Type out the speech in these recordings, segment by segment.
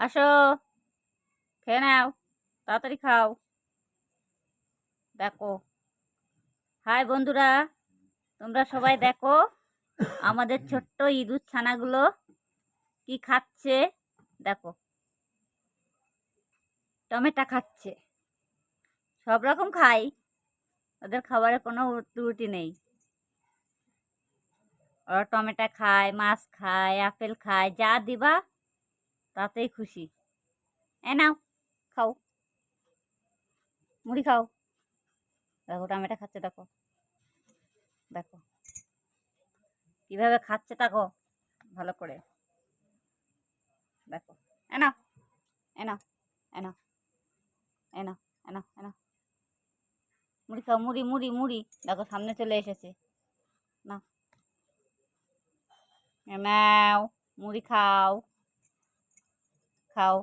আসো। খেয়ে নাও, তাড়াতাড়ি খাও। দেখো। হাই বন্ধুরা, তোমরা সবাই দেখো আমাদের ছোট্ট ইঁদুর ছানাগুলো কি খাচ্ছে? দেখো। টমেটো খাচ্ছে। সব রকম খাই। ওদের খাবারে কোনো ত্রুটি নেই। ওরা টমেটো খায়, মাছ খায়, আপেল খায়, যা দিবা তাতেই খুশি। এ নাও, খাও। মুড়ি খাও। দেখো টমেটো খাচ্ছে, দেখো। দেখো। কীভাবে খাচ্ছে দেখো ভালো করে। দেখো। এ না এ এনা এনা এনা এনা এনা এনা মুড়ি খাও, মুড়ি মুড়ি মুড়ি। দেখো সামনে চলে এসেছে। না নাও, মুড়ি খাও। খাও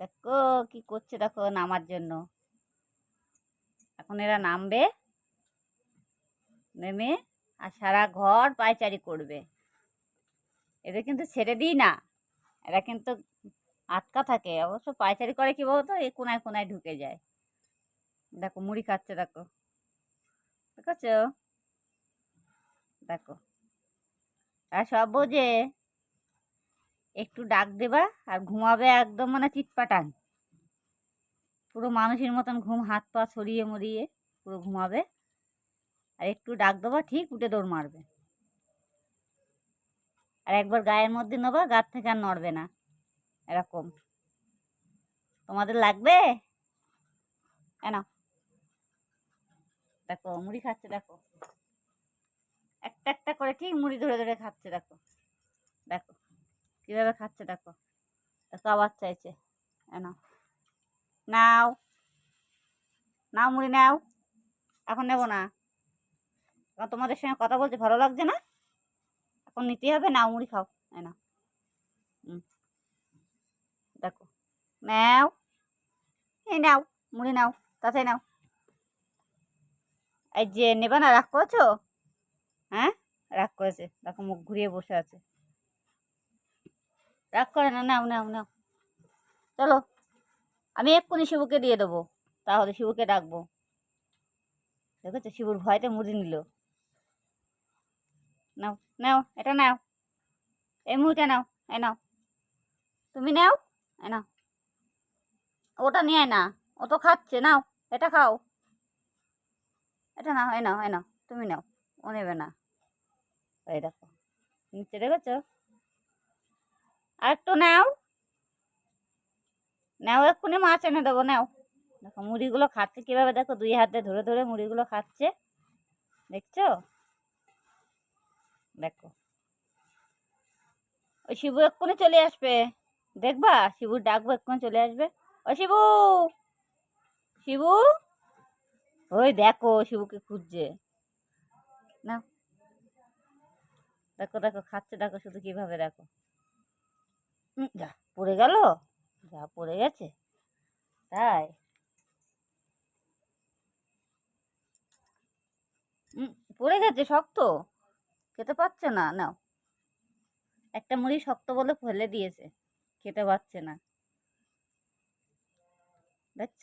দেখো কি করছে দেখো নামার জন্য। এখন এরা নামবে। নেমে আর সারা ঘর পায়চারি করবে। এদের কিন্তু ছেড়ে দিই না। এরা কিন্তু আটকা থাকে। অবশ্য পায়চারি করে কি বলতো? এই কোনায় কোনায় ঢুকে যায়। দেখো মুড়ি খাচ্ছে দেখো। দেখছ? দেখো। আর সব বোঝে। একটু ডাক দেবা আর ঘুমাবে একদম মানে চিটপাটাং। পুরো মানুষের মতন ঘুম, হাত পা ছড়িয়ে মরিয়ে পুরো ঘুমাবে। আর একটু ডাক দেবা, ঠিক উঠে দৌড় মারবে। আর একবার গায়ের মধ্যে নেবা গার থেকে আর নড়বে না। এরকম। তোমাদের লাগবে? কেন দেখো, মুড়ি খাচ্ছে, দেখো। একটা একটা করে ঠিক মুড়ি ধরে ধরে খাচ্ছে, দেখো। দেখো। কীভাবে খাচ্ছে দেখো। দেখো আবার চাইছে। এনা নাও। নাও। মুড়ি, নাও। এখন নেব না। এখন তোমাদের সঙ্গে কথা বলতে ভালো লাগছে না। এখন নিতে হবে, নাও মুড়ি খাও। এনা হুম। দেখো। নাও। এই নাও, মুড়ি নাও তাতে নাও। এই যে নেবে না, রাগ করেছ? হ্যাঁ? রাগ করেছে। দেখো মুখ ঘুরিয়ে বসে আছে। রাগ করে না, নাও নাও নাও। চলো, আমি এক্ষুনি শিবুকে দিয়ে দেবো, তাহলে শিবুকে ডাকবো। দেখেছ? শিবুর ভয়তে মুড়ি নিল। নাও নাও, এটা নাও। এই মুড়িটা নাও এ নাও। তুমি নাও এ নাও। ওটা নিয়ে না, ও তো খাচ্ছে, নাও, এটা খাও। এটা নাও এ নাও এ নাও, তুমি নাও, ও নেবে না। এই দেখো, নিচে দেখেছ? আর একটু নাও। নাও, এক্ষুনি মাছ এনে দেবো, নাও। দেখো, মুড়িগুলো খাচ্ছে কীভাবে? দেখো, দুই হাতে ধরে ধরে মুড়িগুলো খাচ্ছে। দেখছ? দেখো। ওই শিবু এক্ষুনি চলে আসবে। দেখবা? শিবুর ডাকবো, এক্ষুনি চলে আসবে। ও শিবু! শিবু? ওই দেখো, শিবুকে খুঁজছে। না দেখো দেখো, খাচ্ছে, দেখো, শুধু কীভাবে দেখো। যা পড়ে গেল, যা পড়ে গেছে। তাই। পড়ে গেছে, শক্ত। খেতে পারছে না, নাও। একটা মুড়ি শক্ত বলে ফেলে দিয়েছে, খেতে পারছে না। দেখছ?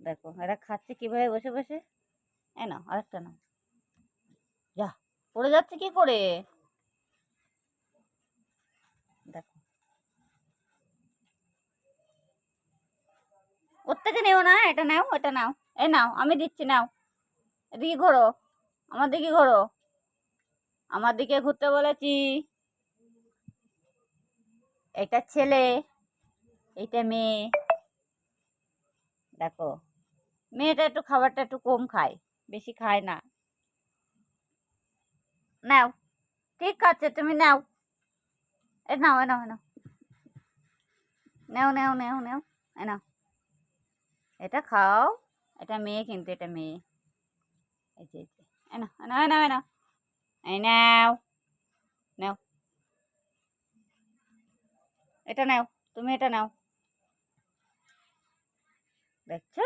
দেখো, এরা খাচ্ছে কীভাবে বসে বসে? এ নাও, আরেকটা নাও। যা, পড়ে যাচ্ছে কি করে? ওর থেকে নেও না, এটা নাও এটা নাও। এ নাও, আমি দিচ্ছি, নাও। এদিকে ঘোরো, আমার দিকে ঘোরো। আমার দিকে ঘুরতে বলেছি। এটা ছেলে এইটা মেয়ে। দেখো, মেয়েটা একটু খাবারটা একটু কম খায়, বেশি খায় না। নাও, ঠিক আছে, তুমি নাও। এ নাও এ নাও এ নাও। নেও নেও নেও নেও এ নাও। এটা খাও। এটা মেয়ে কিন্তু, এটা মেয়ে। এই যে এই যে। এ নাও এ নাও এ নাও এ নাও। এই নাও। এটা নাও, তুমি এটা নাও। দেখছ?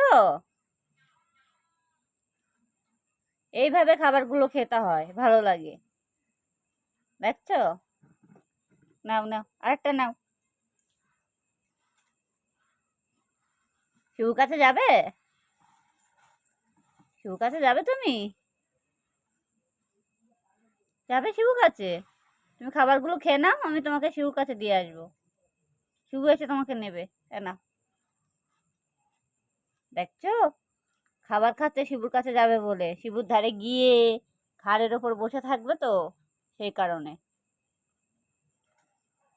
এইভাবে খাবারগুলো খেতে হয়, ভালো লাগে। দেখছ? নাও নাও, আরেকটা নাও। শিবু কাছে যাবে? শিবু কাছে যাবে তুমি? যাবে শিবু কাছে? তুমি খাবারগুলো খেয়ে নাও, আমি তোমাকে শিবুর কাছে দিয়ে আসব। শিবু এসে তোমাকে নেবে। না দেখছ? খাবার খাচ্ছে, শিবুর কাছে যাবে বলে। শিবুর ধারে গিয়ে ঘাড়ের ওপর বসে থাকবে তো, সেই কারণে।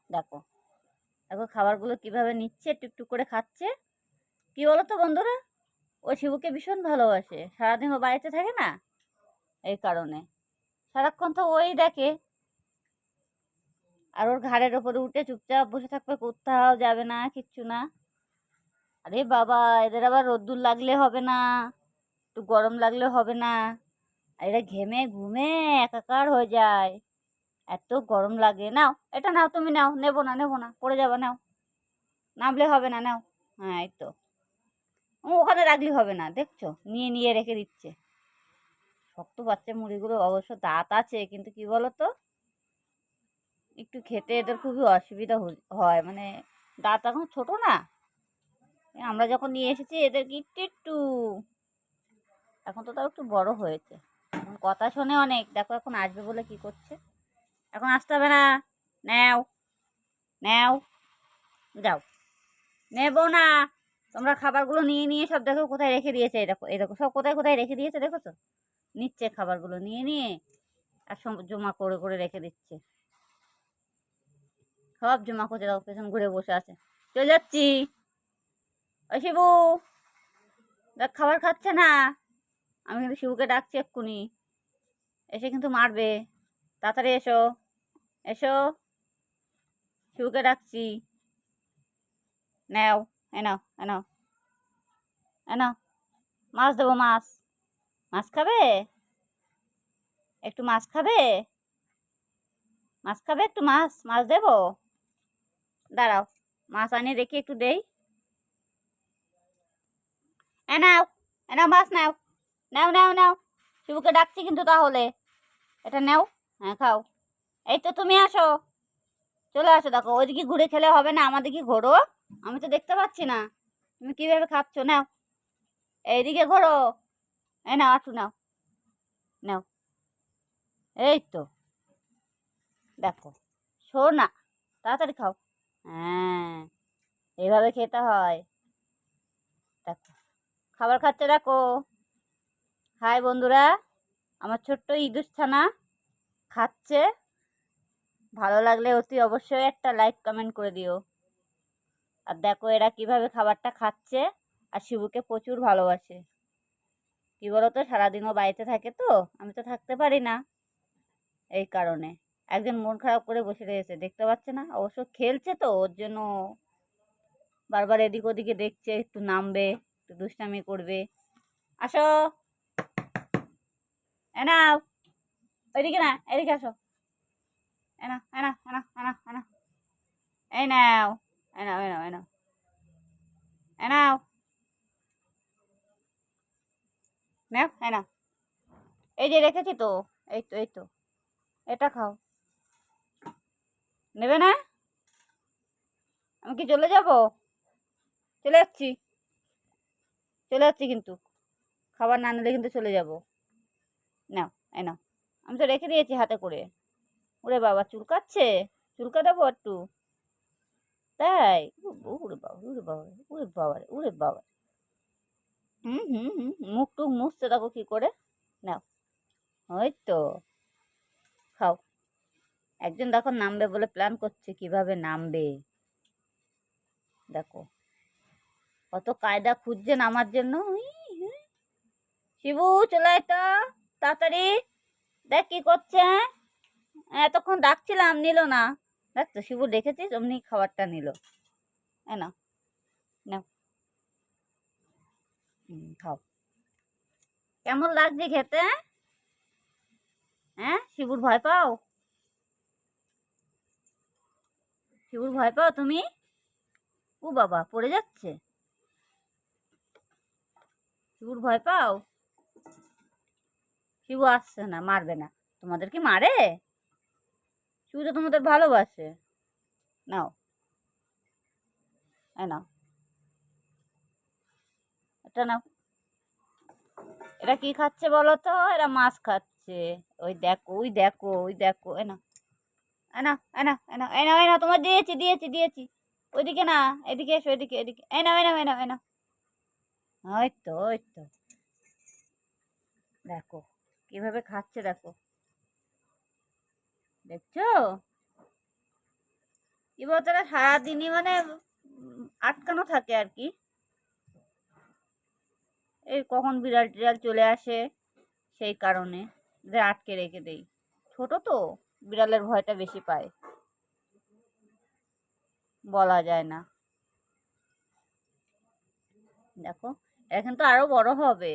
দেখো। দেখো খাবারগুলো কীভাবে নিচ্ছে, টুকটুক করে খাচ্ছে। কি বলো তো বন্ধুরা? ও শিবুকে ভীষণ ভালোবাসে। সারাদিন ও বাড়িতে থাকে না? এই কারণে। সারাক্ষণ তো ওই দেখে। আর ওর ঘাড়ের ওপরে উঠে চুপচাপ বসে থাকবে, কোথাও যাবে না, কিচ্ছু না। আরে বাবা, এদের আবার রোদ্দুর লাগলে হবে না, একটু গরম লাগলে হবে না। আর এরা ঘেমে ঘুমে একাকার হয়ে যায়। এত গরম লাগে। নাও, এটা নাও তুমি নাও, নেব না নেব না, পড়ে যাবে, নাও। নামলে হবে না, নাও। হ্যাঁ এই তো। ওখানে রাখলে হবে না, দেখছ? নিয়ে নিয়ে রেখে দিচ্ছে। শক্ত বাচ্চা মুড়িগুলো অবশ্য দাঁত আছে, কিন্তু কি বলো তো একটু খেতে এদের খুবই অসুবিধা হয়। মানে দাঁত এখন ছোট না। আমরা যখন নিয়ে এসেছি, এদের একটু একটু। এখন তো তাও একটু বড় হয়েছে। এখন কথা শোনে অনেক। দেখো এখন আসবে বলে কি করছে। এখন আসতে হবে না। নেও নেও, যাও। নেব না। তোমরা খাবারগুলো নিয়ে নিয়ে সব দেখো কোথায় রেখে দিয়েছে, এই দেখো এই দেখো, সব কোথায় কোথায় রেখে দিয়েছে দেখো তো নিচ্ছে খাবারগুলো নিয়ে নিয়ে আর সব জমা করে করে রেখে দিচ্ছে। সব জমা করছে, দেখো পেছন ঘুরে বসে আছে। চলে যাচ্ছি। ওই শিবু, দেখ খাবার খাচ্ছে না। আমি কিন্তু শিবুকে ডাকছি এক্ষুনি। এসে কিন্তু মারবে। তাড়াতাড়ি এসো। এসো। শিবুকে ডাকছি। নাও। এ নাও এ নাও এ নাও মাছ দেবো, মাছ। মাছ খাবে? একটু মাছ খাবে? মাছ খাবে একটু মাছ? মাছ দেবো? দাঁড়াও, মাছ আনিয়ে দেখি, একটু দেই। এ নাও এ নাও মাছ নাও। নাও নাও নাও। শিবুকে ডাকছি কিন্তু তাহলে। এটা নাও হ্যাঁ খাও। এই তো তুমি আসো। চলে আসো, দেখো, ওইদিকে ঘুরে খেলে হবে না, আমাদের কি ঘোরো আমি তো দেখতে পাচ্ছি না। তুমি কীভাবে খাচ্ছ? নাও। এইদিকে ঘোরো। এ নাও একটু নাও। নাও। এই তো। দেখো শো না। তাড়াতাড়ি খাও। হ্যাঁ এইভাবে খেতে হয়। দেখো, খাবার খাচ্ছে, দেখো। হাই বন্ধুরা, আমার ছোট্ট ইঁদুর ছানা খাচ্ছে। ভালো লাগলে অতি অবশ্যই একটা লাইক, কমেন্ট করে দিও। আর দেখো এরা কীভাবে খাবারটা খাচ্ছে। আর শিবুকে প্রচুর ভালোবাসে। কি বলো তো সারাদিনও বাড়িতে থাকে তো, আমি তো থাকতে পারি না। এই কারণে। একজন মন খারাপ করে বসে রয়েছে, দেখতে পাচ্ছে না। অবশ্য খেলছে তো, ওর জন্য বারবার এদিক ওদিকে দেখছে, একটু নামবে, একটু দুষ্টামি করবে। আসো। এ নাও। ওইদিকে না, এদিকে আসো। এনা নাও, এ নাও এ নাও এ নাও এ নাও। এই নাও। এ নাও এ নাও এ নাও এ নাও নাও এ নাও এই যে রেখেছি তো, এই তো এই তো। এটা খাও। নেবে না? আমি কি চলে যাব? চলে যাচ্ছি। চলে যাচ্ছি কিন্তু। খাবার না নিলে কিন্তু চলে যাব। নাও, এই নাও। আমি তো রেখে দিয়েছি হাতে করে। ওরে বাবা, চুলকাচ্ছে? চুলকা দেবো একটু? তাই উরে বাবা উরে বাবা উড়ে বাবা উরে বাবা হুম হুম হুম মুখ টুক মুছতে দেখো কী করে? নাও। ওই তো। খাও। একজন দেখো নামবে বলে প্ল্যান করছে কীভাবে নামবে। দেখো। কত কায়দা খুঁজছে নামার জন্য। শিবু, চলে তো। তাড়াতাড়ি। দেখ কি করছে হ্যাঁ? এতক্ষণ ডাকছিলাম, নিল না। দেখ তো শিবু দেখেছিস? অমনি খাবারটা নিল। না খাও। কেমন লাগছে খেতে? হ্যাঁ শিবুর ভয় পাও? শিবুর ভয় পাও তুমি? ও বাবা, পড়ে যাচ্ছে? শিবুর ভয় পাও? শিবু আসছে না, মারবে না। তোমাদের কি মারে? শিবু তো তোমাদের ভালোবাসে। নাও। এ নাও। এটা নাও। এরা কি খাচ্ছে বলো তো? এরা মাছ খাচ্ছে। ওই দেখো ওই দেখো ওই দেখো। এ না এ না এ না এ না এ না এ না তোমার দিয়েছি দিয়েছি দিয়েছি। ওইদিকে না, এদিকে এসো, এদিকে এদিকে। এ না এ না এ না এ না ওই তো ওই তো দেখো, কীভাবে খাচ্ছে দেখো। দেখছ? কি বলতো সারাদিনই মানে আটকানো থাকে আর কি। এই কখন বিড়াল টিড়াল চলে আসে, সেই কারণে যে আটকে রেখে দেই। ছোট তো, বিড়ালের ভয়টা বেশি পায়। বলা যায় না। দেখো, এরা কিন্তু আরও বড় হবে।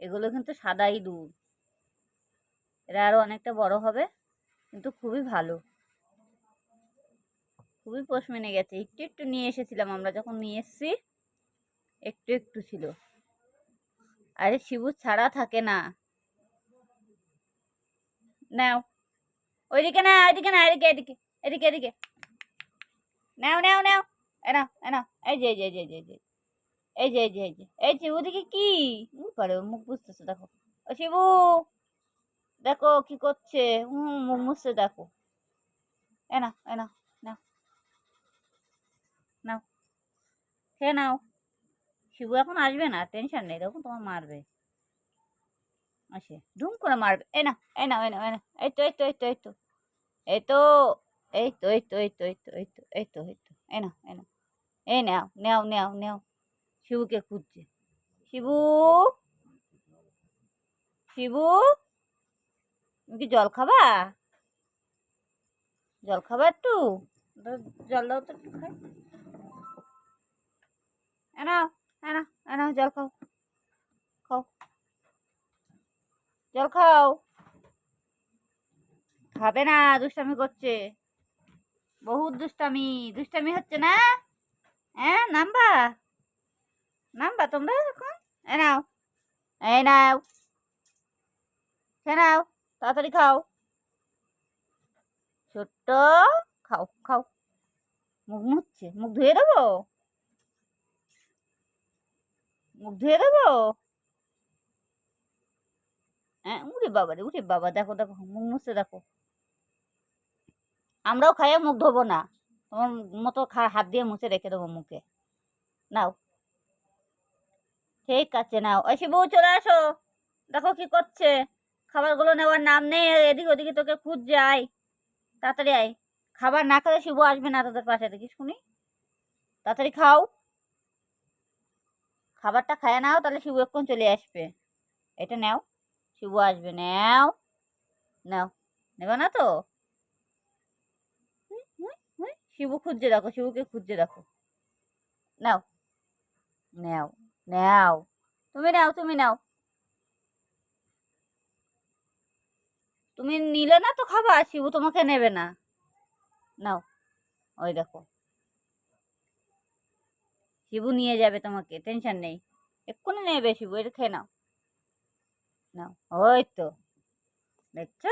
এগুলো কিন্তু সাদা ইঁদুর এরা আরও অনেকটা বড় হবে। কিন্তু খুবই ভালো। খুবই পোষ মেনে গেছে। একটু একটু নিয়ে এসেছিলাম আমরা যখন নিয়ে এসেছি, একটু একটু ছিল। আরে শিবু ছাড়া থাকে না। নাও। ওইদিকে না ওইদিকে না এদিকে এদিকে এদিকে এদিকে। নাও নাও নাও। এ নাও এ নাও। এই যে এই যে এই যে এই যে এই যে। এই যে এই যে এই যে। ওদিকে কি? পারে মুখ বুঝতেছে, দেখো। ও শিবু! দেখো কি করছে হুম মুখ দেখো এ না এ নাও নাও খেয়ে নাও শিবু এখন আসবে না টেনশন নেই দেখো তোমার মারবে আসে ধুম করে মারবে এই তো এই তো এই তো এই তো এই তো এই তো এই তো এই তো এই তো এই তো এই তো এই তো এই না এই নাও নাও নাও নাও শিবুকে খুঁজছে শিবু শিবু তুমি কি জল খাবা? জল খাবা একটু? জল দাও তো খাই। এনা এনা এনা জল খাও। খাও। জল খাও। খাবে না, দুষ্টামি করছে। বহুত দুষ্টামি। দুষ্টামি হচ্ছে না? হ্যাঁ নামবা। নামবা তোমরা এখন। এ নাও এই নাও। খেয়ে নাও। তাড়াতাড়ি খাও। ছোট্ট, খাও খাও। মুখ মুছছে? মুখ ধুয়ে দেবো? মুখ ধুয়ে দেবো? হ্যাঁ উঠে বাবা রে উঠে বাবা, দেখো দেখো, মুখ মুছতে দেখো। আমরাও খাইয়ে মুখ ধোবো না। তোমার মতো হাত দিয়ে মুছে রেখে দেবো মুখে। নাও। ঠিক আছে, নাও। ওই শিবু চলে আসো। দেখো কি করছে। খাবারগুলো নেওয়ার নাম নেই, এদিক ওদিকে তোকে খুঁজ যায় তাড়াতাড়ি আয়। খাবার না খেলে শিবু আসবে না তোদের পাশে, দেখি শুনি। তাড়াতাড়ি খাও। খাবারটা খায় নাও, তাহলে শিবু এক্ষণ চলে আসবে। এটা নাও, শিবু আসবে, নাও নাও। নেবে না তো। শিবু খুঁজছে দেখো, শিবুকে খুঁজছে দেখো। নাও। নাও নাও। তুমি নাও তুমি নাও। তুমি নিলে না তো খাবা, শিবু তোমাকে নেবে না। নাও, ওই দেখো। শিবু নিয়ে যাবে তোমাকে, টেনশন নেই। এক্ষুনি নেবে শিবু, এটা খেয়ে নাও। নাও, ওই তো। দেখছ?